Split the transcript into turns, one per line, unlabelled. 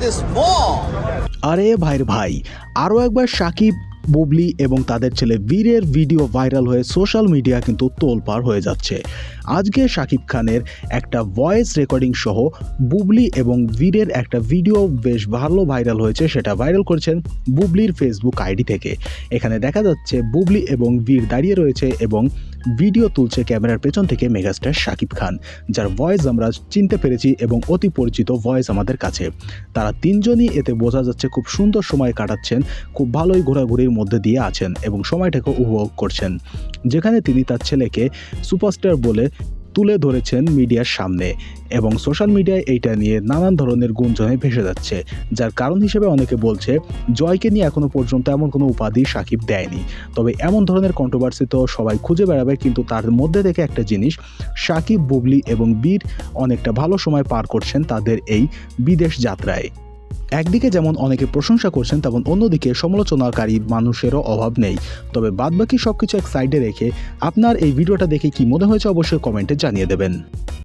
this.
আরে ভাইর ভাই আরও একবার সাকিব, বুবলি এবং তাদের ছেলে বীরের ভিডিও ভাইরাল হয়ে সোশ্যাল মিডিয়া কিন্তু তোলপাড় হয়ে যাচ্ছে আজকে সাকিব খানের একটা ভয়েস রেকর্ডিং সহ বুবলি এবং বীরের একটা ভিডিও বেশ ভালো ভাইরাল হয়েছে, সেটা ভাইরাল করেছেন বুবলির ফেসবুক আইডি থেকে এখানে দেখা যাচ্ছে বুবলি এবং বীর দাঁড়িয়ে রয়েছে এবং ভিডিও তুলছে ক্যামেরার পেছন থেকে মেগাস্টার শাকিব খান, যার ভয়েস আমরা চিনতে পেরেছি এবং অতি পরিচিত ভয়েস আমাদের কাছে। তারা তিনজনই এতে বোঝা যাচ্ছে খুব সুন্দর সময় কাটাচ্ছেন, খুব ভালোই ঘোরাঘুরির মধ্যে দিয়ে আছেন এবং সময়টাকে উপভোগ করছেন। যেখানে তিনি তার ছেলেকে সুপারস্টার বলে তুলে ধরেছেন মিডিয়ার সামনে এবং সোশ্যাল মিডিয়ায় এইটা নিয়ে নানান ধরনের গুঞ্জনে ভেসে যাচ্ছে, যার কারণ হিসেবে অনেকে বলছে, জয়কে নিয়ে এখনও পর্যন্ত এমন কোনো উপাধি সাকিব দেয়নি। তবে এমন ধরনের কন্ট্রোভার্সি তো সবাই খুঁজে বেড়াবে, কিন্তু তার মধ্যে থেকে একটা জিনিস, সাকিব, বুবলি এবং বীর অনেকটা ভালো সময় পার করছেন তাদের এই বিদেশ যাত্রায়। একদিকে যেমন অনেকে প্রশংসা করছেন, তেমন অন্যদিকে সমালোচনাকারী মানুষেরও অভাব নেই। তবে বাদবাকি সব কিছু এক সাইডে রেখে আপনার এই ভিডিওটা দেখে কি মনে হয়েছে অবশ্যই কমেন্টে জানিয়ে দেবেন।